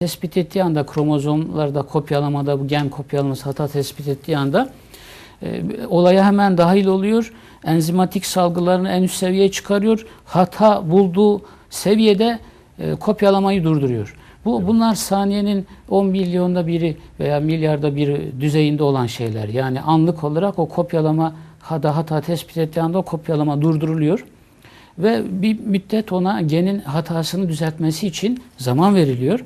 tespit ettiği anda kromozomlarda kopyalamada bu gen kopyalaması hata tespit ettiği anda e, olaya hemen dahil oluyor. Enzimatik salgılarını en üst seviyeye çıkarıyor. Hata bulduğu seviyede e, kopyalamayı durduruyor. Bu bunlar saniyenin 10 milyonda biri veya milyarda biri düzeyinde olan şeyler. Yani anlık olarak o kopyalama hata hata tespit ettiği anda o kopyalama durduruluyor ve bir müddet ona genin hatasını düzeltmesi için zaman veriliyor.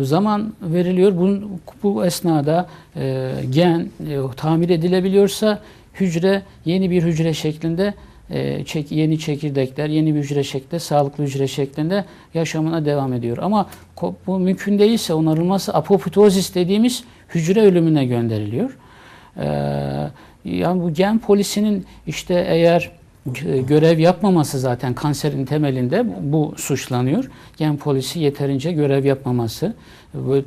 Zaman veriliyor. Bu, bu esnada e, gen e, tamir edilebiliyorsa hücre yeni bir hücre şeklinde e, çek, yeni çekirdekler, yeni bir hücre şeklinde, sağlıklı hücre şeklinde yaşamına devam ediyor. Ama bu mümkün değilse onarılması apoptozis dediğimiz hücre ölümüne gönderiliyor. E, yani bu gen polisinin işte eğer görev yapmaması zaten kanserin temelinde bu suçlanıyor. Gen polisi yeterince görev yapmaması,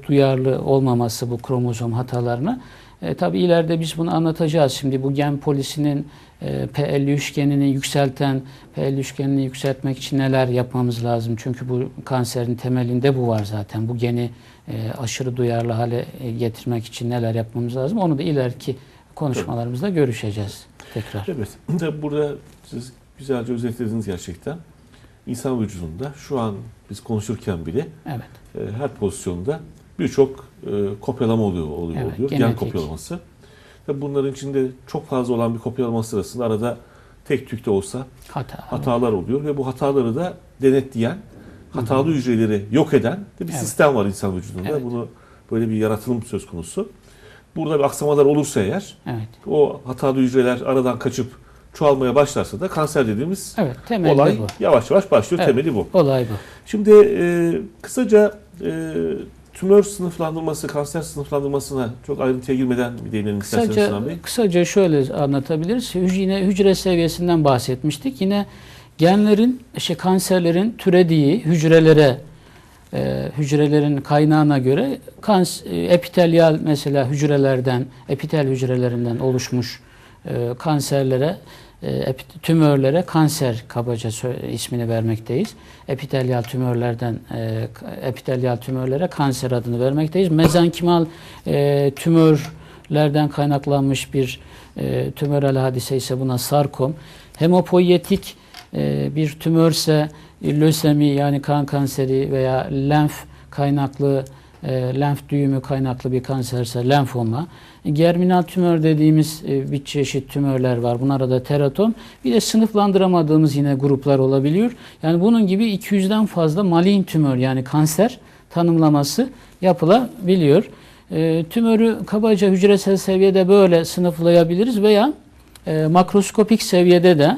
duyarlı olmaması bu kromozom hatalarına. E, tabii ileride biz bunu anlatacağız. Şimdi bu gen polisinin e, P53 genini yükselten, P53 genini yükseltmek için neler yapmamız lazım? Çünkü bu kanserin temelinde bu var zaten. Bu geni e, aşırı duyarlı hale e, getirmek için neler yapmamız lazım? Onu da ileriki konuşmalarımızda görüşeceğiz tekrar. Evet. Burada siz güzelce özetlediniz gerçekten. İnsan vücudunda şu an biz konuşurken bile Evet. e, her pozisyonda birçok e, kopyalama oluyor, oluyor, Evet, oluyor. Gen genetik. kopyalaması. Tabii bunların içinde çok fazla olan bir kopyalama sırasında arada tek tük de olsa Hata. hatalar oluyor ve bu hataları da denetleyen, hatalı hücreleri yok eden de bir Evet. sistem var insan vücudunda. Evet. Bunu böyle bir yaratılım söz konusu. Burada bir aksamalar olursa eğer Evet. o hatalı hücreler aradan kaçıp çoğalmaya başlarsa da kanser dediğimiz Evet. Olay bu. yavaş yavaş başlıyor. Evet. Temeli bu. Olay bu. Şimdi e, kısaca e, tümör sınıflandırması, kanser sınıflandırmasına çok ayrıntıya girmeden bir değinelim isterseniz Sinan Kısaca, Bey. kısaca şöyle anlatabiliriz. Hüc- Yine hücre seviyesinden bahsetmiştik. Yine genlerin, işte kanserlerin türediği hücrelere, e, hücrelerin kaynağına göre kans, e, epitelyal mesela hücrelerden, epitel hücrelerinden oluşmuş e, kanserlere, tümörlere kanser kabaca ismini vermekteyiz. Epitelyal tümörlerden e, epitelyal tümörlere kanser adını vermekteyiz. Mezenkimal e, tümörlerden kaynaklanmış bir e, tümörel hadise ise buna sarkom. Hemopoietik e, bir tümörse e, lösemi yani kan kanseri veya lenf kaynaklı e, lenf düğümü kaynaklı bir kanserse lenfoma. Germinal tümör dediğimiz e, bir çeşit tümörler var. Bunlara da teratom. Bir de sınıflandıramadığımız yine gruplar olabiliyor. Yani bunun gibi 200'den fazla malign tümör yani kanser tanımlaması yapılabiliyor. E, tümörü kabaca hücresel seviyede böyle sınıflayabiliriz veya e, makroskopik seviyede de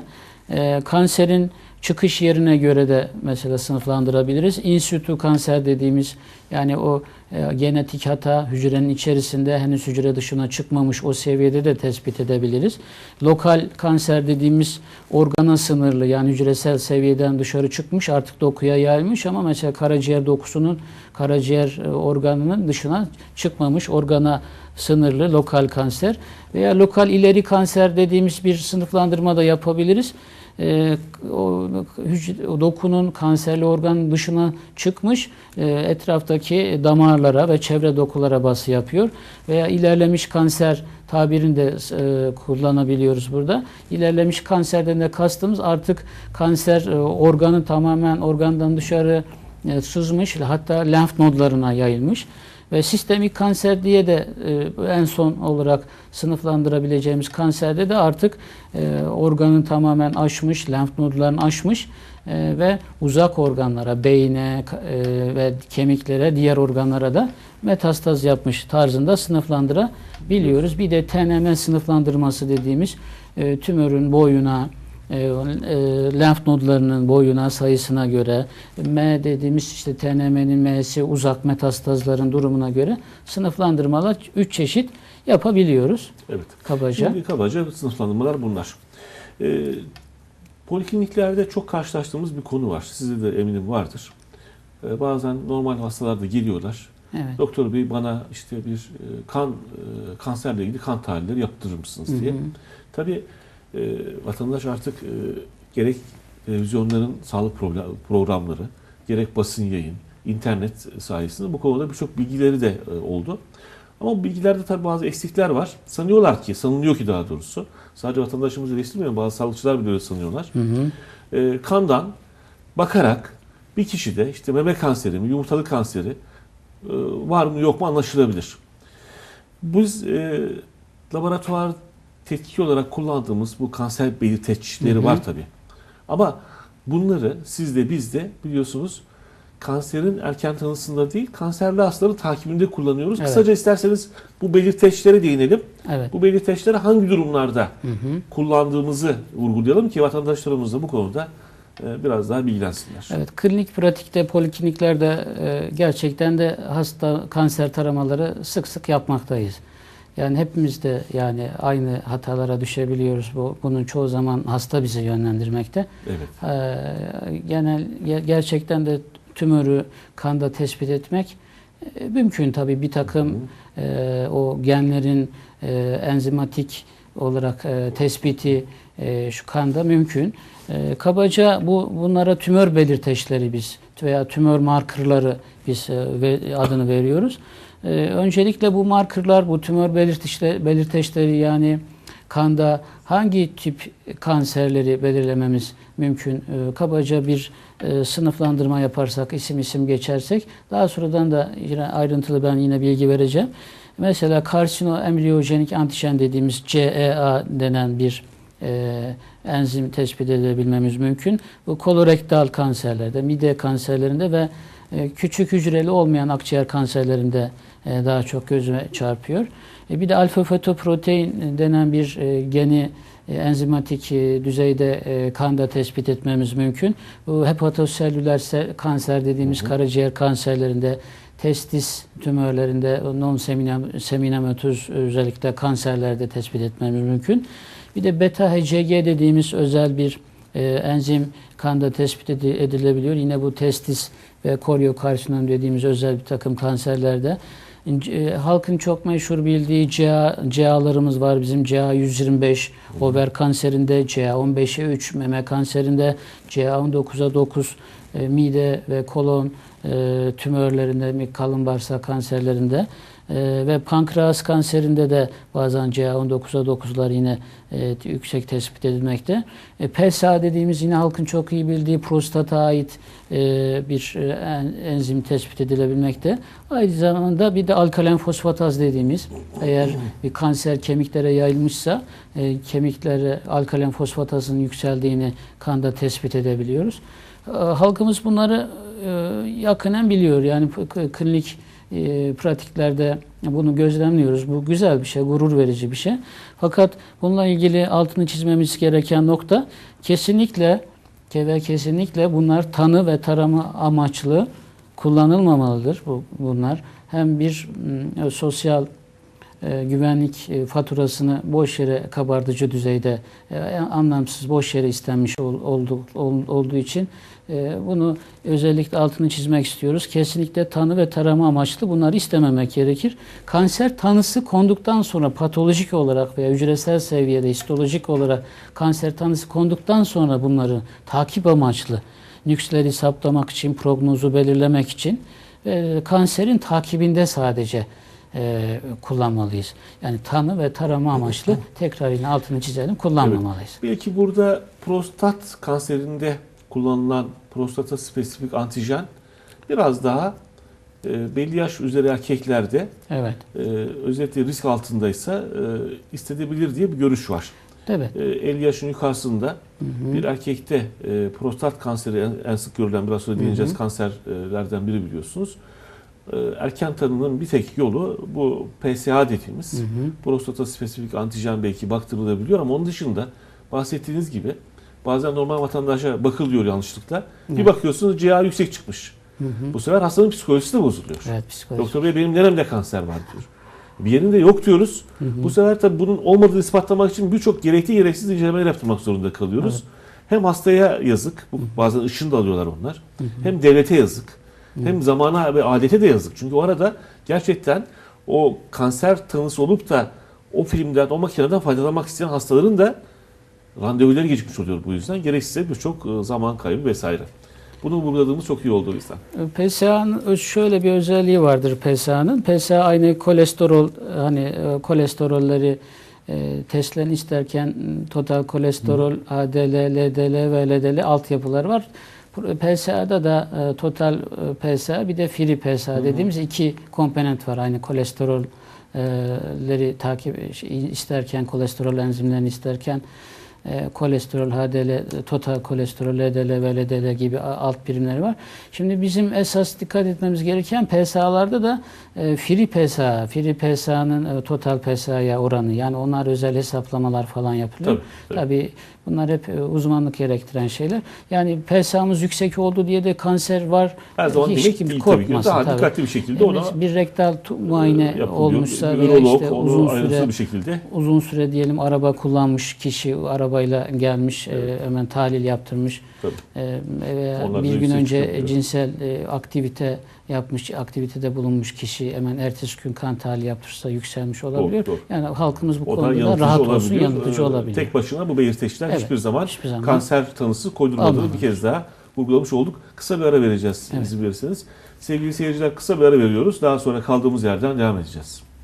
e, kanserin çıkış yerine göre de mesela sınıflandırabiliriz. In situ kanser dediğimiz yani o e, genetik hata hücrenin içerisinde henüz hücre dışına çıkmamış o seviyede de tespit edebiliriz. Lokal kanser dediğimiz organa sınırlı yani hücresel seviyeden dışarı çıkmış artık dokuya yayılmış ama mesela karaciğer dokusunun karaciğer e, organının dışına çıkmamış organa sınırlı lokal kanser veya lokal ileri kanser dediğimiz bir sınıflandırma da yapabiliriz. Ee, o, hücre, dokunun kanserli organın dışına çıkmış e, etraftaki damarlara ve çevre dokulara bası yapıyor veya ilerlemiş kanser tabirini de e, kullanabiliyoruz burada. İlerlemiş kanserden de kastımız artık kanser e, organı tamamen organdan dışarı e, sızmış hatta lenf nodlarına yayılmış. Ve sistemik kanser diye de e, en son olarak sınıflandırabileceğimiz kanserde de artık e, organın tamamen aşmış, lenf nodlarını aşmış e, ve uzak organlara, beyne e, ve kemiklere, diğer organlara da metastaz yapmış tarzında sınıflandırabiliyoruz. Bir de TNM sınıflandırması dediğimiz e, tümörün boyuna, e, e, lenf nodlarının boyuna sayısına göre M dediğimiz işte TNM'nin M'si uzak metastazların durumuna göre sınıflandırmalar 3 çeşit yapabiliyoruz Evet. kabaca. Şimdi kabaca sınıflandırmalar bunlar. Ee, polikliniklerde çok karşılaştığımız bir konu var. Sizde de eminim vardır. Ee, bazen normal hastalar da geliyorlar. Evet. Doktor bey bana işte bir e, kan e, kanserle ilgili kan tahlilleri yaptırır mısınız Hı diye. hı. Tabii e, vatandaş artık e, gerek televizyonların sağlık program- programları, gerek basın yayın, internet sayesinde bu konuda birçok bilgileri de e, oldu. Ama bu bilgilerde tabii bazı eksikler var. Sanıyorlar ki, sanılıyor ki daha doğrusu. Sadece vatandaşımız eleştirmiyor, bazı sağlıkçılar bile öyle sanıyorlar. Hı hı. E, kandan bakarak bir kişide işte meme kanseri mi, yumurtalık kanseri e, var mı yok mu anlaşılabilir. Biz e, laboratuvar tetkik olarak kullandığımız bu kanser belirteçleri Hı hı. var tabii. Ama bunları siz de biz de biliyorsunuz kanserin erken tanısında değil, kanserli hastaların takibinde kullanıyoruz. Evet. Kısaca isterseniz bu belirteçlere değinelim. Evet. Bu belirteçleri hangi durumlarda Hı hı. kullandığımızı vurgulayalım ki vatandaşlarımız da bu konuda e, biraz daha bilgilensinler. Evet, klinik pratikte, polikliniklerde e, gerçekten de hasta kanser taramaları sık sık yapmaktayız. Yani hepimiz de yani aynı hatalara düşebiliyoruz. Bu, bunun çoğu zaman hasta bizi yönlendirmekte. Evet. Ee, genel ge- gerçekten de tümörü kanda tespit etmek e, mümkün tabii bir takım e, o genlerin e, enzimatik olarak e, tespiti e, şu kanda mümkün. E, kabaca bu bunlara tümör belirteçleri biz veya tümör markerları biz e, ve adını veriyoruz. E, öncelikle bu markerlar, bu tümör belirteçleri, yani kanda hangi tip kanserleri belirlememiz mümkün? E, kabaca bir e, sınıflandırma yaparsak, isim isim geçersek, daha sonradan da yine ayrıntılı ben yine bilgi vereceğim. Mesela karsino embriyojenik antijen dediğimiz CEA denen bir e, enzim tespit edebilmemiz mümkün. Bu kolorektal kanserlerde, mide kanserlerinde ve küçük hücreli olmayan akciğer kanserlerinde e, daha çok gözüme çarpıyor. E, bir de alfa fetoprotein denen bir e, geni e, enzimatik e, düzeyde e, kanda tespit etmemiz mümkün. Bu hepatoselüler se- kanser dediğimiz karaciğer kanserlerinde, testis tümörlerinde, non seminamötöz özellikle kanserlerde tespit etmemiz mümkün. Bir de beta HCG dediğimiz özel bir e, enzim kanda tespit edi- edilebiliyor. Yine bu testis ve koriokarsinom dediğimiz özel bir takım kanserlerde. E, halkın çok meşhur bildiği CA, CA'larımız var. Bizim CA 125 over kanserinde, CA 15'e 3 meme kanserinde, CA 19'a 9 e, mide ve kolon e, tümörlerinde, kalın bağırsak kanserlerinde e, ve pankreas kanserinde de bazen CA19'a 9'lar yine e, yüksek tespit edilmekte. E, PSA dediğimiz yine halkın çok iyi bildiği prostata ait e, bir e, en- enzim tespit edilebilmekte. Aynı zamanda bir de alkalen fosfataz dediğimiz eğer bir kanser kemiklere yayılmışsa e, kemiklere alkalen fosfatazın yükseldiğini kanda tespit edebiliyoruz. E, Halkımız bunları e, yakından biliyor. Yani klinik e, pratiklerde bunu gözlemliyoruz. Bu güzel bir şey, gurur verici bir şey. Fakat bununla ilgili altını çizmemiz gereken nokta kesinlikle ve kesinlikle bunlar tanı ve tarama amaçlı kullanılmamalıdır. Bu, bunlar hem bir m, sosyal güvenlik e, faturasını boş yere kabartıcı düzeyde e, anlamsız boş yere istenmiş ol, oldu, ol- olduğu için e, bunu özellikle altını çizmek istiyoruz. Kesinlikle tanı ve tarama amaçlı bunları istememek gerekir. Kanser tanısı konduktan sonra patolojik olarak veya hücresel seviyede histolojik olarak kanser tanısı konduktan sonra bunları takip amaçlı nüksleri saptamak için, prognozu belirlemek için e, kanserin takibinde sadece e, kullanmalıyız. Yani tanı ve tarama amaçlı tekrar yine altını çizelim kullanmamalıyız. Belki burada prostat kanserinde kullanılan prostata spesifik antijen biraz daha e, belli yaş üzeri erkeklerde Evet. e, özellikle risk altındaysa e, istedebilir diye bir görüş var. Evet. E, 50 yaşın yukarısında Hı hı. bir erkekte e, prostat kanseri en, en sık görülen biraz sonra Hı hı. değineceğiz kanserlerden biri biliyorsunuz. E, erken tanının bir tek yolu bu PSA dediğimiz Hı hı. prostata spesifik antijen belki baktırılabiliyor ama onun dışında bahsettiğiniz gibi bazen normal vatandaşa bakılıyor yanlışlıkla. Bir Evet. bakıyorsunuz CA yüksek çıkmış. Hı hı. Bu sefer hastanın psikolojisi de bozuluyor. Evet psikoloji. Doktor bey benim neremde kanser var diyor. Bir yerinde yok diyoruz. Hı hı. Bu sefer tabii bunun olmadığını ispatlamak için birçok gerekli gereksiz incelemeler yaptırmak zorunda kalıyoruz. Evet. Hem hastaya yazık, bazen ışın da alıyorlar onlar. Hı hı. Hem devlete yazık. Hem zamana ve adete de yazık. Çünkü o arada gerçekten o kanser tanısı olup da o filmden, o makineden faydalanmak isteyen hastaların da randevuları gecikmiş oluyor bu yüzden. Gereksiz birçok e, zaman kaybı vesaire. Bunu vurguladığımız çok iyi oldu o yüzden. PSA'nın şöyle bir özelliği vardır PSA'nın. PSA aynı kolesterol hani e, kolesterolleri e, testlerini isterken m, total kolesterol, ADL, LDL ve LDL altyapıları var. PSA'da da e, total e, PSA bir de free PSA dediğimiz iki komponent var. Aynı kolesterolleri takip şey, isterken kolesterol enzimlerini isterken e, kolesterol, HDL, total kolesterol, LDL ve LDL gibi alt birimleri var. Şimdi bizim esas dikkat etmemiz gereken PSA'larda da e, free PSA, free PSA'nın e, total PSA'ya oranı yani onlar özel hesaplamalar falan yapılıyor. Tabii, tabii. Tabii bunlar hep e, uzmanlık gerektiren şeyler. Yani PSA'mız yüksek oldu diye de kanser var. Her zaman Hiç değil tabii ki. korkmasın Daha tabii. dikkatli bir şekilde ona Yani bir rektal muayene yapılıyor. olmuşsa veya işte uzun süre bir şekilde uzun süre diyelim araba kullanmış kişi arabayla gelmiş e, hemen tahlil yaptırmış tabii. e, veya bir gün önce çıkabiliyor. cinsel e, aktivite yapmış aktivitede bulunmuş kişi hemen ertesi gün kan tahlili yaptırsa yükselmiş olabiliyor. doğru. Yani halkımız bu O da konuda rahat olsun yanıltıcı Ee, olabilir. Tek başına bu belirteçler Evet, hiçbir zaman hiçbir zaman kanser tanısı koydurmadığını Almadı. bir kez daha vurgulamış olduk. Kısa bir ara vereceğiz Evet. izin verirseniz. Sevgili seyirciler kısa bir ara veriyoruz. Daha sonra kaldığımız yerden devam edeceğiz.